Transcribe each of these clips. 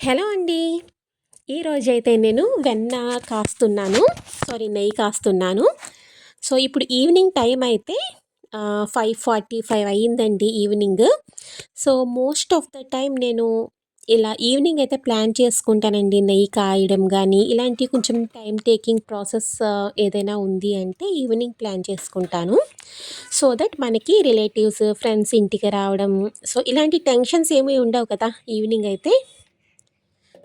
Hello అండి. ఈరోజైతే నేను వెన్న కాస్తున్నాను. సారీ నెయ్యి కాస్తున్నాను. సో ఇప్పుడు ఈవినింగ్ టైం అయితే ఫైవ్ ఫార్టీ ఫైవ్ అయ్యిందండి evening. So most of the time నేను ఇలా ఈవినింగ్ అయితే ప్లాన్ చేసుకుంటానండి. నెయ్యి కాయడం కానీ ఇలాంటి కొంచెం టైం టేకింగ్ ప్రాసెస్ ఏదైనా ఉంది అంటే ఈవినింగ్ ప్లాన్ చేసుకుంటాను. సో దట్ మనకి రిలేటివ్స్ ఫ్రెండ్స్ ఇంటికి రావడం సో ఇలాంటి టెన్షన్స్ ఏమీ ఉండవు కదా ఈవినింగ్ అయితే.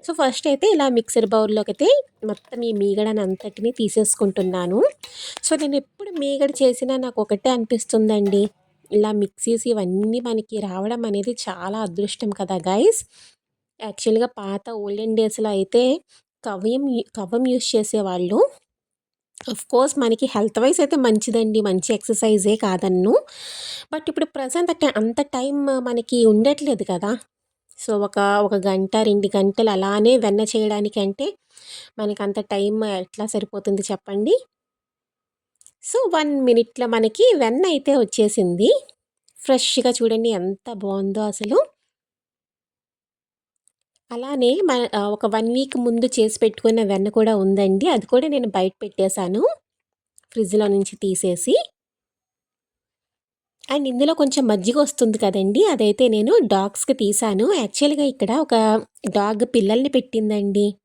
సో ఫస్ట్ అయితే ఇలా మిక్సర్ బౌల్లోకి అయితే మొత్తం ఈ మీగడని అంతటిని తీసేసుకుంటున్నాను. సో నేను ఎప్పుడు మీగడ చేసినా నాకు ఒకటే అనిపిస్తుందండి. ఇలా మిక్సీస్ ఇవన్నీ మనకి రావడం అనేది చాలా అదృష్టం కదా గైస్ యాక్చువల్గా పాత ఓల్డెన్ డేస్లో అయితే కవ్యం కవ్వం యూస్ చేసేవాళ్ళు. అఫ్ కోర్స్ మనకి హెల్త్ వైజ్ అయితే మంచిదండి మంచి ఎక్సర్సైజే కాదన్ను. బట్ ఇప్పుడు ప్రజెంట్ అంత టైం మనకి ఉండట్లేదు కదా. సో ఒక ఒక గంట రెండు గంటలు అలానే వెన్న చేయడానికి అంటే మనకి అంత టైం ఎట్లా సరిపోతుంది చెప్పండి? సో వన్ మినిట్లో మనకి వెన్న అయితే వచ్చేసింది. ఫ్రెష్గా చూడండి ఎంత బాగుందో అసలు. అలానే మన ఒక వన్ వీక్ ముందు చేసి పెట్టుకున్న వెన్న కూడా ఉందండి. అది కూడా నేను బయట పెట్టేశాను. ఫ్రిడ్జ్లో నుంచి తీసేసి. అండ్ ఇందులో కొంచెం మజ్జిగ వస్తుంది కదండి. అదైతే నేను డాగ్స్కి తీసాను. యాక్చువల్గా ఇక్కడ ఒక డాగ్ పిల్లల్ని పెట్టిందండి.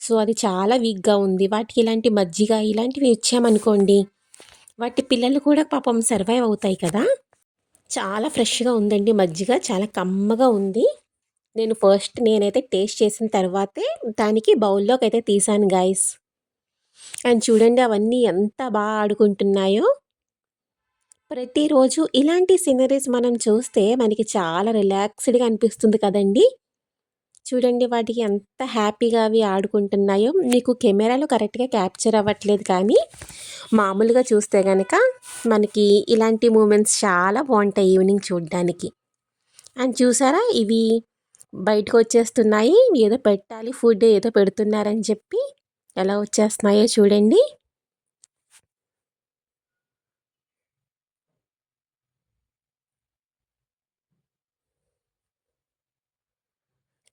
సో అది చాలా వీక్గా ఉంది. వాటికి ఇలాంటి మజ్జిగ ఇలాంటివి ఇచ్చామనుకోండి వాటి పిల్లలు కూడా పాపం సర్వైవ్ అవుతాయి కదా. చాలా ఫ్రెష్గా ఉందండి మజ్జిగ. చాలా కమ్మగా ఉంది. నేను ఫస్ట్ నేనైతే టేస్ట్ చేసిన తర్వాతే దానికి బౌల్లోకి అయితే తీసాను గాయస్. అండ్ చూడండి అవన్నీ ఎంత బాగా ఆడుకుంటున్నాయో. ప్రతిరోజు ఇలాంటి సీనరీస్ మనం చూస్తే మనకి చాలా రిలాక్స్డ్గా అనిపిస్తుంది కదండి. చూడండి వాటికి ఎంత హ్యాపీగా అవి ఆడుకుంటున్నాయో. మీకు కెమెరాలో కరెక్ట్గా క్యాప్చర్ అవ్వట్లేదు కానీ మామూలుగా చూస్తే కనుక మనకి ఇలాంటి మూమెంట్స్ చాలా బాగుంటాయి ఈవినింగ్ చూడడానికి. అండ్ చూసారా? ఇవి బయటకు వచ్చేస్తున్నాయి. ఏదో పెట్టాలి ఫుడ్ ఏదో పెడుతున్నారని చెప్పి ఎలా వచ్చేస్తున్నాయో చూడండి.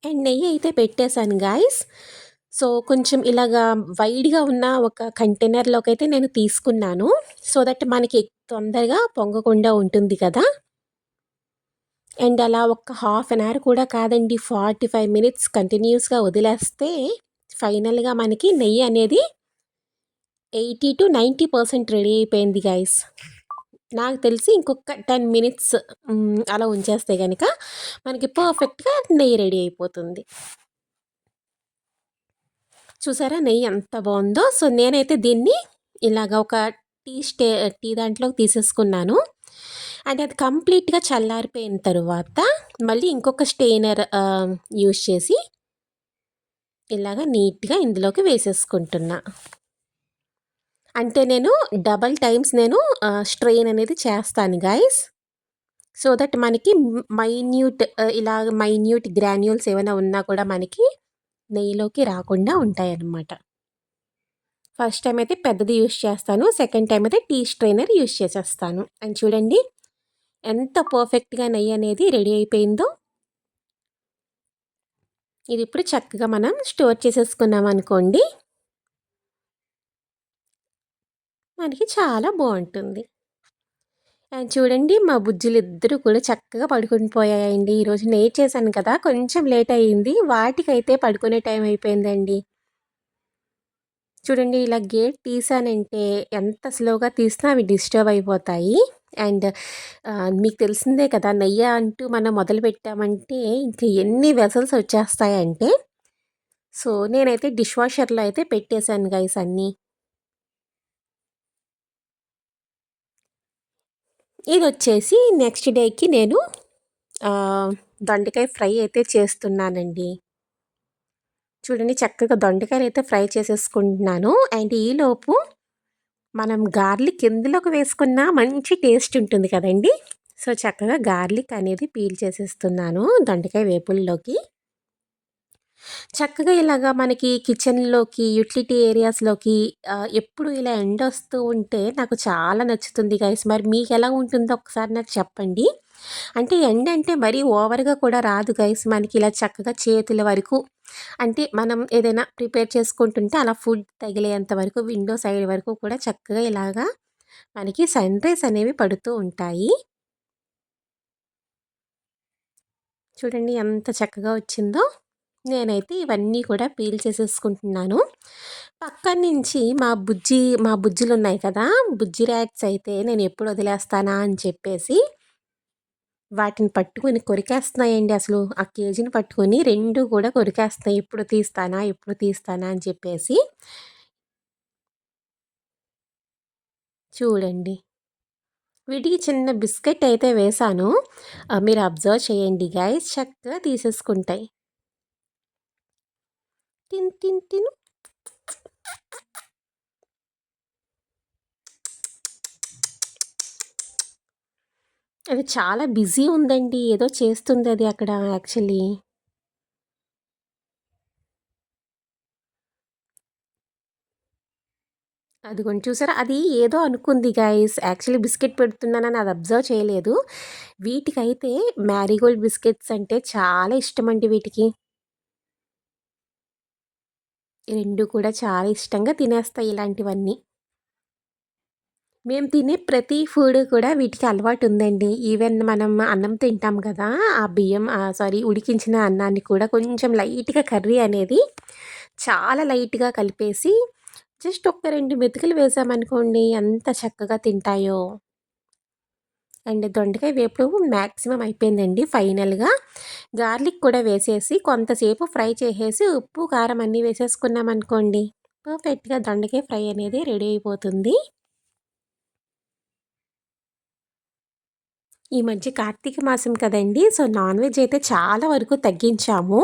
అండ్ నెయ్యి అయితే పెట్టేశాను గాయస్ సో కొంచెం ఇలాగా వైడ్గా ఉన్న ఒక కంటైనర్లోకి అయితే నేను తీసుకున్నాను. సో దట్ మనకి తొందరగా పొంగకుండా ఉంటుంది కదా. అండ్ అలా ఒక హాఫ్ అన్ అవర్ కూడా కాదండి ఫార్టీ ఫైవ్ మినిట్స్ కంటిన్యూస్గా వదిలేస్తే ఫైనల్గా మనకి నెయ్యి అనేది eighty to ninety percent ready అయిపోయింది గాయస్ నాకు తెలిసి ఇంకొక టెన్ మినిట్స్ అలా ఉంచేస్తే కనుక మనకి పర్ఫెక్ట్గా నెయ్యి రెడీ అయిపోతుంది. చూసారా నెయ్యి ఎంత బాగుందో? సో నేనైతే దీన్ని ఇలాగ ఒక టీ స్టే టీ దాంట్లో తీసేసుకున్నాను. అంటే అది కంప్లీట్గా చల్లారిపోయిన తర్వాత మళ్ళీ ఇంకొక స్టెయినర్ యూస్ చేసి ఇలాగ నీట్గా ఇందులోకి వేసేసుకుంటున్నా. అంటే నేను డబల్ టైమ్స్ నేను స్ట్రెయిన్ అనేది చేస్తాను గాయస్ సో దట్ మనకి మైన్యూట్ ఇలా మైన్యూట్ గ్రాన్యూల్స్ ఏమైనా ఉన్నా కూడా మనకి నెయ్యిలోకి రాకుండా ఉంటాయి అన్నమాట ఫస్ట్ టైం అయితే పెద్దది యూస్ చేస్తాను సెకండ్ టైం అయితే టీ స్ట్రైనర్ యూస్ చేసేస్తాను. అండ్ చూడండి ఎంత పర్ఫెక్ట్గా నెయ్యి అనేది రెడీ అయిపోయిందో. ఇది ఇప్పుడు చక్కగా మనం స్టోర్ చేసేసుకున్నాం అనుకోండి మనకి చాలా బాగుంటుంది అండ్ చూడండి మా బుజ్జులు కూడా చక్కగా పడుకుని పోయాయండి. ఈరోజు నేట్ చేశాను కదా కొంచెం లేట్ అయ్యింది. వాటికైతే పడుకునే టైం అయిపోయిందండి. చూడండి ఇలా గేట్ తీసానంటే ఎంత స్లోగా తీసినా అవి డిస్టర్బ్ అయిపోతాయి. అండ్ మీకు తెలిసిందే కదా నెయ్యి అంటూ మనం మొదలు పెట్టామంటే ఇంకా ఎన్ని వెసల్స్ వచ్చేస్తాయంటే సో నేనైతే డిష్ వాషర్లో అయితే పెట్టేశాను గైస్ అన్నీ. ఇది వచ్చేసి నెక్స్ట్ డేకి నేను దొండకాయ ఫ్రై అయితే చేస్తున్నానండి. చూడండి చక్కగా దొండకాయలు అయితే ఫ్రై చేసేసుకుంటున్నాను. అండ్ ఈలోపు మనం గార్లిక్ ఎందులోకి వేసుకున్నా మంచి టేస్ట్ ఉంటుంది కదండి. సో చక్కగా గార్లిక్ అనేది పీల్ చేసేస్తున్నాను దొండకాయ వేపుల్లోకి. చక్కగా ఇలాగా మనకి కిచెన్‌లోకి, యుటిలిటీ ఏరియాస్‌లోకి ఎప్పుడు ఇలా ఎండ వస్తూ ఉంటే నాకు చాలా నచ్చుతుంది గైస్. మరి మీకు ఎలా ఉంటుందో ఒకసారి నాకు చెప్పండి. అంటే ఎండ అంటే మరీ ఓవర్‌గా కూడా రాదు గైస్. మనకి ఇలా చక్కగా చేతుల వరకు అంటే మనం ఏదైనా ప్రిపేర్ చేసుకుంటుంటే అలా ఫుడ్ తగిలేంత వరకు విండో సైడ్ వరకు కూడా చక్కగా ఇలాగా మనకి సన్ రైస్ అనేవి పడుతూ ఉంటాయి చూడండి ఎంత చక్కగా వచ్చిందో నేనైతే ఇవన్నీ కూడా పీల్ చేసేసుకుంటున్నాను. పక్క నుంచి మా బుజ్జి మా బుజ్జిలు ఉన్నాయి కదా బుజ్జి ర్యాట్స్ అయితే నేను ఎప్పుడు వదిలేస్తానా అని చెప్పేసి వాటిని పట్టుకొని కొరికేస్తున్నాయండి అసలు. ఆ కేజీని పట్టుకొని రెండు కూడా కొరికేస్తున్నాయి. ఎప్పుడు తీస్తానా ఎప్పుడు తీస్తానా అని చెప్పేసి. చూడండి. వీటికి చిన్న బిస్కెట్ అయితే వేశాను మీరు అబ్జర్వ్ చేయండి గాయస్. చక్కగా తీసేసుకుంటాయి. తిన్ తిన్ తిను అది చాలా బిజీ ఉందండి. ఏదో చేస్తుంది అది అక్కడ యాక్చువల్లీ. అదిగోండి చూసారా? అది ఏదో అనుకుంది గైస్ యాక్చువల్లీ బిస్కెట్ పెడుతున్నానని అది అబ్జర్వ్ చేయలేదు. వీటికైతే మ్యారీగోల్డ్ బిస్కెట్స్ అంటే చాలా ఇష్టం అండి వీటికి. రెండు కూడా చాలా ఇష్టంగా తినేస్తాయి ఇలాంటివన్నీ. మేము తినే ప్రతి ఫుడ్ కూడా వీటికి అలవాటు ఉందండి. ఈవెన్ మనం అన్నం తింటాం కదా ఆ బియ్యం సారీ ఉడికించిన అన్నాన్ని కూడా కొంచెం లైట్గా కర్రీ అనేది చాలా లైట్గా కలిపేసి జస్ట్ ఒక రెండు మెతుకులు వేసామనుకోండి ఎంత చక్కగా తింటాయో. అండ్ దొండకాయ వేపుడు మ్యాక్సిమం అయిపోయిందండి ఫైనల్గా. గార్లిక్ కూడా వేసేసి కొంతసేపు ఫ్రై చేసేసి ఉప్పు కారం అన్నీ వేసేసుకున్నాం అనుకోండి. పర్ఫెక్ట్గా దొండకాయ ఫ్రై అనేది రెడీ అయిపోతుంది. ఈ మధ్య కార్తీక మాసం కదండి సో నాన్ వెజ్ అయితే చాలా వరకు తగ్గించాము.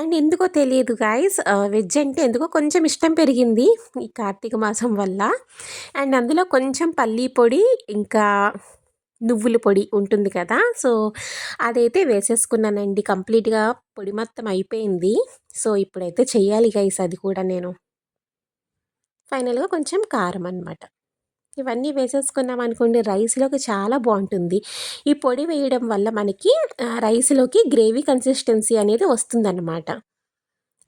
అండ్ ఎందుకో తెలియదు గాయస్ వెజ్ అంటే ఎందుకో కొంచెం ఇష్టం పెరిగింది ఈ కార్తీక మాసం వల్ల. అండ్ అందులో కొంచెం పల్లీ పొడి ఇంకా నువ్వుల పొడి ఉంటుంది కదా. సో అదైతే వేసేసుకున్నానండి. కంప్లీట్గా పొడి మొత్తం అయిపోయింది. సో ఇప్పుడైతే చేయాలి గైస్ అది కూడా నేను. ఫైనల్గా కొంచెం కారం అనమాట ఇవన్నీ వేసేసుకున్నాం అనుకోండి రైస్లోకి చాలా బాగుంటుంది. ఈ పొడి వేయడం వల్ల మనకి రైస్లోకి గ్రేవీ కన్సిస్టెన్సీ అనేది వస్తుందన్నమాట.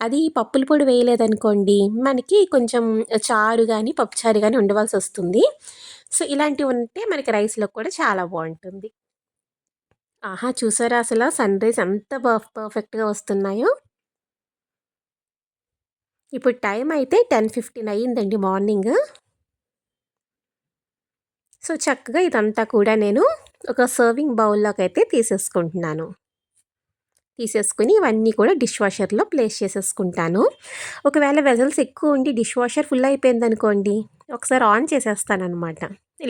అది పప్పుల పొడి వేయలేదనుకోండి మనకి కొంచెం చారు కానీ పప్పుచారు కానీ ఉండవలసి వస్తుంది. సో ఇలాంటివి ఉంటే మనకి రైస్లో కూడా చాలా బాగుంటుంది ఆహా! చూసారా అసలు సన్ రైస్ ఎంత పర్ఫెక్ట్గా వస్తున్నాయో. ఇప్పుడు టైం అయితే టెన్ ఫిఫ్టీన్ అయ్యిందండి మార్నింగ్. సో చక్కగా ఇదంతా కూడా నేను ఒక సర్వింగ్ బౌల్లోకి అయితే తీసేసుకుంటున్నాను. తీసేసుకుని ఇవన్నీ కూడా డిష్ వాషర్లో ప్లేస్ చేసేసుకుంటాను. ఒకవేళ వెజల్స్ ఎక్కువ ఉండి డిష్ వాషర్ ఫుల్ అయిపోయింది అనుకోండి ఒకసారి ఆన్ చేసేస్తాను అనమాట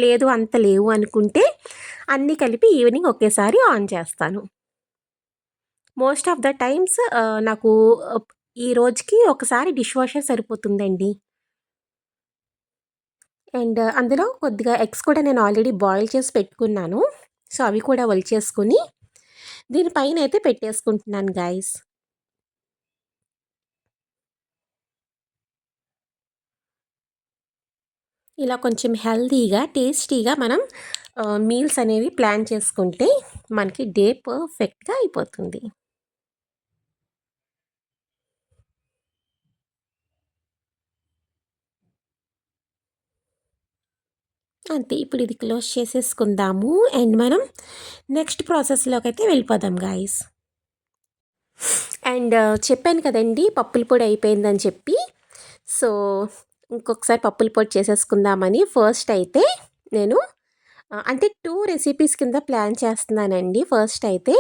లేదు అంత లేవు అనుకుంటే అన్నీ కలిపి ఈవినింగ్ ఒకేసారి ఆన్ చేస్తాను. మోస్ట్ ఆఫ్ ద టైమ్స్ నాకు ఈ రోజుకి ఒకసారి డిష్ వాషర్ సరిపోతుందండి. అండ్ అందులో కొద్దిగా ఎగ్స్ కూడా నేను ఆల్రెడీ బాయిల్ చేసి పెట్టుకున్నాను. సో అవి కూడా వలిచేసుకుని దీనిపైన అయితే పెట్టేసుకుంటున్నాను గాయస్ ఇలా కొంచెం హెల్తీగా టేస్టీగా మనం మీల్స్ అనేవి ప్లాన్ చేసుకుంటే మనకి డే పర్ఫెక్ట్గా అయిపోతుంది. అంతే ఇప్పుడు ఇది క్లోజ్ చేసేసుకుందాము. అండ్ మనం నెక్స్ట్ ప్రాసెస్లోకి అయితే వెళ్ళిపోదాం గాయస్ అండ్ uh, చెప్పాను కదండి పప్పుల పొడి అయిపోయిందని చెప్పి. సో ఇంకొకసారి పప్పుల పొడి చేసేసుకుందామని ఫస్ట్ అయితే నేను uh, అంటే టూ రెసిపీస్ కింద ప్లాన్ చేస్తున్నానండి. ఫస్ట్ అయితే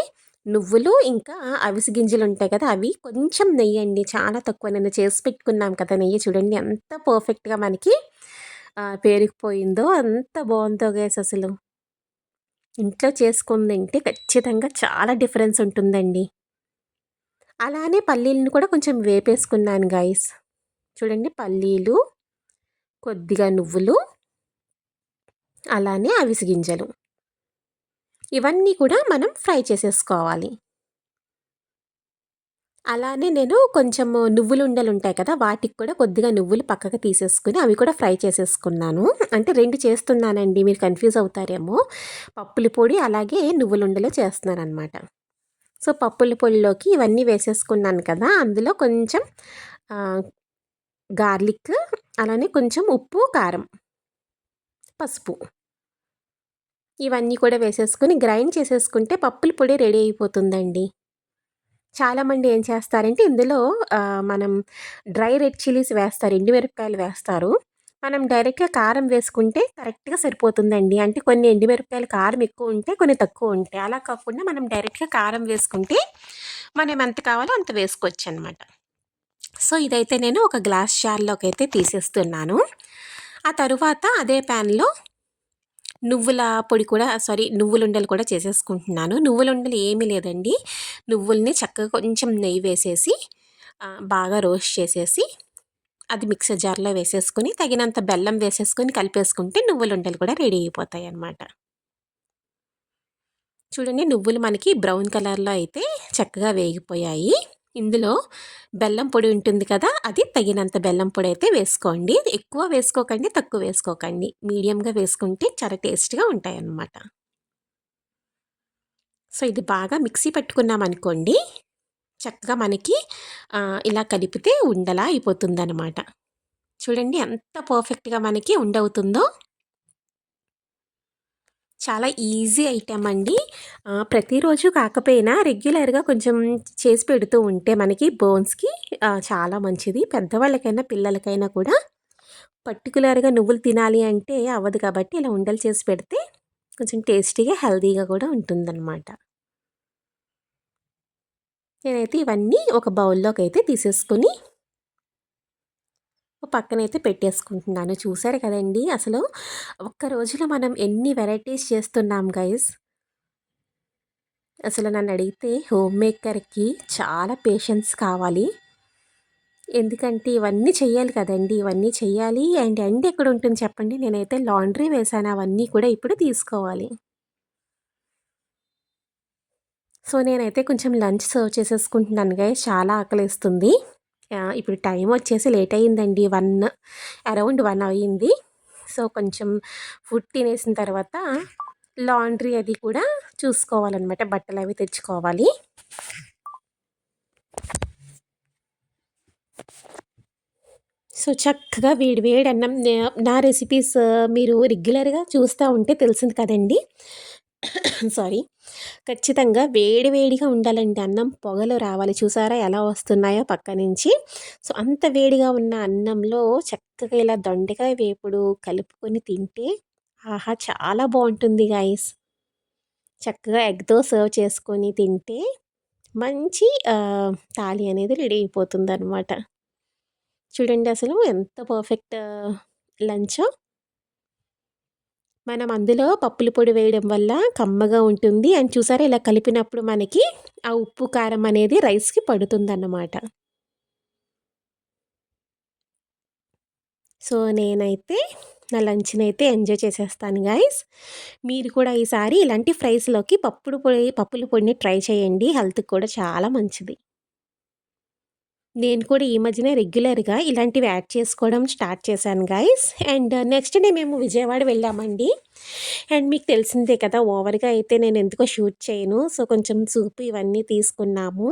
నువ్వులు ఇంకా అవిసి గింజలు ఉంటాయి కదా అవి కొంచెం నెయ్యి అండి చాలా తక్కువ నిన్న చేసి పెట్టుకున్నాం కదా నెయ్యి చూడండి ఎంత పర్ఫెక్ట్గా మనకి. పేరుకుపోయిందో అంత బాగుందో గైస్ అసలు. ఇంట్లో చేసుకుని తింటే ఖచ్చితంగా చాలా డిఫరెన్స్ ఉంటుందండి. అలానే పల్లీలను కూడా కొంచెం వేపేసుకున్నాను గాయస్ చూడండి పల్లీలు కొద్దిగా నువ్వులు అలానే అవిసి గింజలు. ఇవన్నీ కూడా మనం ఫ్రై చేసేసుకోవాలి. అలానే నేను కొంచెము నువ్వులు ఉండలు ఉంటాయి కదా వాటికి కూడా కొద్దిగా నువ్వులు పక్కకు తీసేసుకుని అవి కూడా ఫ్రై చేసేసుకున్నాను. అంటే రెండు చేస్తున్నానండి మీరు కన్ఫ్యూజ్ అవుతారేమో. పప్పుల పొడి అలాగే నువ్వులు ఉండలు చేస్తున్నాను అనమాట సో పప్పుల పొడిలోకి ఇవన్నీ వేసేసుకున్నాను కదా అందులో కొంచెం గార్లిక్ అలానే కొంచెం ఉప్పు కారం పసుపు. ఇవన్నీ కూడా వేసేసుకుని గ్రైండ్ చేసేసుకుంటే పప్పుల పొడి రెడీ అయిపోతుందండి. చాలామంది ఏం చేస్తారంటే ఇందులో మనం డ్రై రెడ్ చిల్లీస్ వేస్తారు ఎండుమిరపకాయలు వేస్తారు. మనం డైరెక్ట్గా కారం వేసుకుంటే కరెక్ట్గా సరిపోతుందండి. అంటే కొన్ని ఎండుమిరపకాయలు కారం ఎక్కువ ఉంటే కొన్ని తక్కువ ఉంటాయి అలా కాకుండా మనం డైరెక్ట్గా కారం వేసుకుంటే మనం ఎంత కావాలో అంత వేసుకోవచ్చు అనమాట సో ఇదైతే నేను ఒక గ్లాస్ జార్లోకి అయితే తీసేస్తున్నాను. ఆ తరువాత అదే ప్యాన్లో నువ్వుల పొడి కూడా సారీ నువ్వులుండలు కూడా చేసేసుకుంటున్నాను. నువ్వులుండలు ఏమీ లేదండి. నువ్వుల్ని చక్కగా కొంచెం నెయ్యి వేసేసి బాగా రోస్ట్ చేసేసి అది మిక్సర్ జార్లో వేసేసుకొని తగినంత బెల్లం వేసేసుకొని కలిపేసుకుంటే నువ్వులుండలు కూడా రెడీ అయిపోతాయి అన్నమాట చూడండి నువ్వులు మనకి బ్రౌన్ కలర్లో అయితే చక్కగా వేగిపోయాయి. ఇందులో బెల్లం పొడి ఉంటుంది కదా అది తగినంత బెల్లం పొడి అయితే వేసుకోండి. ఎక్కువ వేసుకోకండి తక్కువ వేసుకోకండి. మీడియంగా వేసుకుంటే చాలా టేస్ట్గా ఉంటాయన్నమాట. సో ఇది బాగా మిక్సీ పెట్టుకున్నాం అనుకోండి చక్కగా మనకి ఇలా కలిపితే ఉండలా అయిపోతుందన్నమాట. చూడండి ఎంత పర్ఫెక్ట్గా మనకి ఉండవుతుందో. చాలా ఈజీ ఐటెం అండి. ప్రతిరోజు కాకపోయినా రెగ్యులర్గా కొంచెం చేసి పెడుతూ ఉంటే మనకి బోన్స్కి చాలా మంచిది. పెద్దవాళ్ళకైనా పిల్లలకైనా కూడా పర్టికులర్గా నువ్వులు తినాలి అంటే అవ్వదు కాబట్టి ఇలా ఉండలు చేసి పెడితే కొంచెం టేస్టీగా హెల్తీగా కూడా ఉంటుందన్నమాట. నేనైతే ఇవన్నీ ఒక బౌల్లోకి అయితే తీసేసుకొని పక్కనైతే పెట్టేసుకుంటున్నాను. చూసారు కదండి! అసలు ఒక్క రోజులో మనం ఎన్ని వెరైటీస్ చేస్తున్నాం గైస్? అసలు నన్ను అడిగితే హోమ్ మేకర్కి చాలా పేషెన్స్ కావాలి. ఎందుకంటే ఇవన్నీ చేయాలి కదండి! ఇవన్నీ చేయాలి అండ్ ఎండ్ ఎక్కడ ఉంటుంది చెప్పండి? నేనైతే లాండ్రీ వేసాను. అవన్నీ కూడా ఇప్పుడు తీసుకోవాలి. సో నేనైతే కొంచెం లంచ్ సర్వ్ చేసేసుకుంటున్నాను గైస్. చాలా ఆకలిస్తుంది. ఇప్పుడు టైం వచ్చేసి లేట్ అయ్యిందండి. వన్ అరౌండ్ వన్ అయ్యింది. సో కొంచెం ఫుడ్ తినేసిన తర్వాత లాండ్రీ అది కూడా చూసుకోవాలన్నమాట. బట్టలు అవి తెచ్చుకోవాలి. సో చక్కగా వేడి వేడి అన్నం నా రెసిపీస్ మీరు రెగ్యులర్గా చూస్తూ ఉంటే తెలిసింది కదండి. సారీ. ఖచ్చితంగా వేడి వేడిగా ఉండాలండి అన్నం. పొగలు రావాలి. చూసారా ఎలా వస్తున్నాయో పక్క నుంచి సో అంత వేడిగా ఉన్న అన్నంలో చక్కగా ఇలా దొండకాయ వేపుడు కలుపుకొని తింటే ఆహా! చాలా బాగుంటుంది గాయస్. చక్కగా ఎగ్తో సర్వ్ చేసుకొని తింటే మంచి తాళి అనేది రెడీ అయిపోతుంది అనమాట చూడండి అసలు ఎంత పర్ఫెక్ట్ లంచో. మనం అందులో పప్పుల పొడి వేయడం వల్ల కమ్మగా ఉంటుంది. అండ్ చూసారా ఇలా కలిపినప్పుడు మనకి ఆ ఉప్పు కారం అనేది రైస్కి పడుతుందన్నమాట. సో నేనైతే నా లంచ్ని అయితే ఎంజాయ్ చేసేస్తాను గాయస్. మీరు కూడా ఈసారి ఇలాంటి ఫ్రైస్లోకి పప్పుడు పొడి పప్పుల పొడిని ట్రై చేయండి. హెల్త్కి కూడా చాలా మంచిది. నేను కూడా ఈ మధ్యన రెగ్యులర్గా ఇలాంటివి యాడ్ చేసుకోవడం స్టార్ట్ చేశాను గైస్ అండ్ నెక్స్ట్ డే మేము విజయవాడ వెళ్ళామండి. అండ్ మీకు తెలిసిందే కదా ఓవర్గా అయితే నేను ఎందుకో షూట్ చేయను. సో కొంచెం సూప్ ఇవన్నీ తీసుకున్నాము.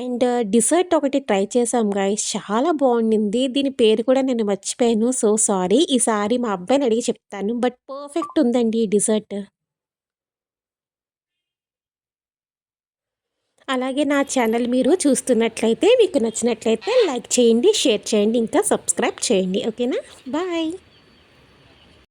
అండ్ డిసర్ట్ ఒకటి ట్రై చేసాం గాయస్ చాలా బాగుండింది. దీని పేరు కూడా నేను మర్చిపోయాను. So sorry. ఈసారి మా అబ్బాయిని అడిగి చెప్తాను. బట్ పర్ఫెక్ట్ ఉందండి ఈ డిసర్ట్. అలాగే నా ఛానల్ మీరు చూస్తున్నట్లయితే మీకు నచ్చినట్లయితే లైక్ చేయండి షేర్ చేయండి ఇంకా సబ్స్క్రైబ్ చేయండి. ఓకేనా? బాయ్.